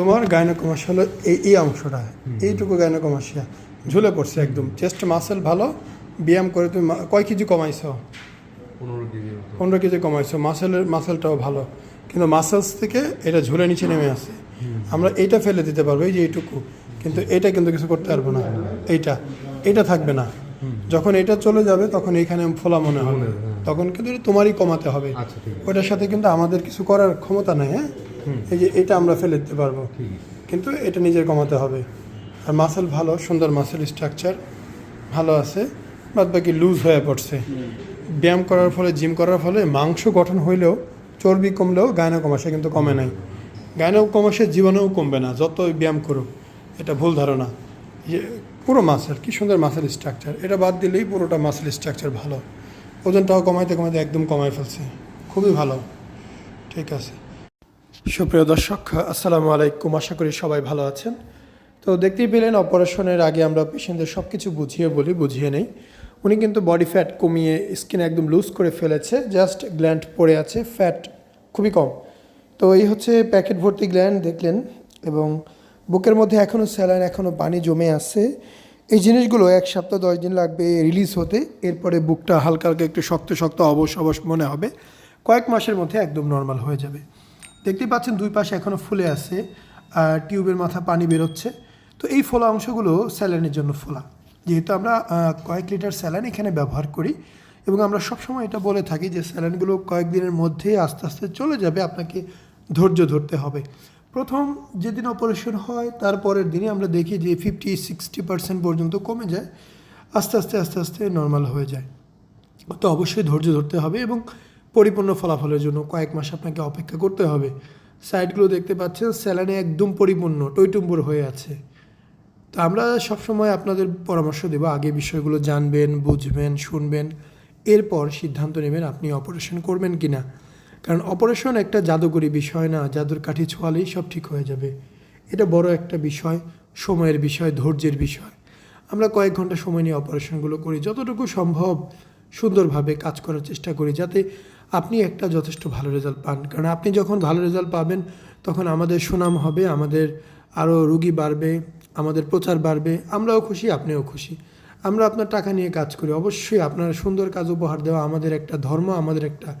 তোমার গাইনোকমাস হলো এই এই অংশটা। এইটুকু গাইনোকমাসিয়া। ঝুলে পড়ছে একদম। চেস্ট মাসেল ভালো ব্যায়াম করে তুমি কয় কেজি কমাইছো? পনেরো কেজি মতো। পনেরো কেজি কমাইছো। মাসেলের মাসেলটাও ভালো। কিন্তু মাসেলস থেকে এটা ঝুলে নিচে নেমে আসে। আমরা এইটা ফেলে দিতে পারব এই যে এইটুকু। কিন্তু এটা কিন্তু কিছু করতে পারব না। এইটা। এটা থাকবে না। যখন এটা চলে যাবে তখন এইখানে ফোলা মনে হবে। হ্যাঁ। তখন কিন্তু তোমারই কমাতে হবে। আচ্ছা ওটার সাথে কিন্তু আমাদের কিছু করার ক্ষমতা নেই হ্যাঁ? এই যে এটা আমরা ফেলে দিতে পারব। কিন্তু এটা নিজের কমাতে হবে। আর মাসেল ভালো সুন্দর মাসেল স্ট্রাকচার ভালো আছে বাদ বাকি লুজ হয়ে পড়ছে। ব্যায়াম করার ফলে জিম করার ফলে মাংস গঠন হইলেও চর্বি কমলেও গায়না কমাসে কিন্তু কমে নাই। গায়না কমাসে জীবনেও কমবে না যতই ব্যায়াম করুক এটা ভুল ধারণা। যে পুরো মাসেল কি সুন্দর মাসেল স্ট্রাকচার এটা বাদ দিলেই পুরোটা মাসেল স্ট্রাকচার ভালো। ওজনটাও কমাইতে কমাইতে একদম কমাই ফেলছে। খুবই ভালো। ঠিক আছে। সুপ্রিয় দর্শক, আসসালামু আলাইকুম। আশা করি সবাই ভালো আছেন। তো দেখতেই পেলেন, অপারেশনের আগে আমরা পেশেন্টদের সব কিছু বুঝিয়ে বলি, বুঝিয়ে নেই। উনি কিন্তু বডি ফ্যাট কমিয়ে স্কিন একদম লুজ করে ফেলেছে। জাস্ট গ্ল্যান্ড পড়ে আছে ফ্যাট খুবই কম। তো এই হচ্ছে প্যাকেট ভর্তি গ্ল্যান্ড দেখলেন। এবং বুকের মধ্যে এখনও স্যালাইন এখনও পানি জমে আছে। এই জিনিসগুলো এক সপ্তাহ, দশ দিন লাগবে রিলিজ হতে। এরপরে বুকটা হালকা হালকা একটু শক্ত শক্ত অবশ অবশ মনে হবে। কয়েক মাসের মধ্যে একদম নর্মাল হয়ে যাবে। দেখতেই পাচ্ছেন দুই পাশে এখনও ফুলে আছে আর টিউবের মাথা পানি বেরোচ্ছে। তো এই ফোলা অংশগুলো স্যালাইনের জন্য ফোলা। যেহেতু আমরা কয়েক লিটার স্যালাইন এখানে ব্যবহার করি এবং আমরা সবসময় এটা বলে থাকি যে স্যালাইনগুলো কয়েকদিনের মধ্যেই আস্তে আস্তে চলে যাবে। আপনাকে ধৈর্য ধরতে হবে। প্রথম যেদিন অপারেশন হয়, তারপরের দিনই আমরা দেখি যে ফিফটি সিক্সটি পার্সেন্ট পর্যন্ত কমে যায়, আস্তে আস্তে আস্তে আস্তে নর্মাল হয়ে যায়। তো অবশ্যই ধৈর্য ধরতে হবে এবং পরিপূর্ণ ফলাফলের জন্য কয়েক মাস আপনাকে অপেক্ষা করতে হবে। সাইডগুলো দেখতে পাচ্ছেন স্যালানে একদম পরিপূর্ণ টইটুম্বুর হয়ে আছে। তো আমরা সবসময় আপনাদের পরামর্শ দেবো, আগে বিষয়গুলো জানবেন, বুঝবেন, শুনবেন, এরপর সিদ্ধান্ত নেবেন আপনি অপারেশন করবেন কি না কারণ অপারেশন একটা জাদুকরী বিষয় না, জাদুর কাঠি ছোঁয়ালেই সব ঠিক হয়ে যাবে। এটা বড় একটা বিষয়, সময়ের বিষয়, ধৈর্যের বিষয়। আমরা কয়েক ঘণ্টা সময় নিয়ে অপারেশনগুলো করি, যতটুকু সম্ভব সুন্দরভাবে কাজ করার চেষ্টা করি, যাতে আপনি একটা যথেষ্ট ভালো রেজাল্ট পান। কারণ আপনি যখন ভালো রেজাল্ট পাবেন, তখন আমাদের সুনাম হবে, আমাদের আরও রুগী বাড়বে, আমাদের প্রচার বাড়বে, আমরাও খুশি, আপনিও খুশি। আমরা আপনার টাকা নিয়ে কাজ করি। অবশ্যই আপনার সুন্দর কাজ উপহার দেওয়া আমাদের একটা ধর্ম, আমাদের একটা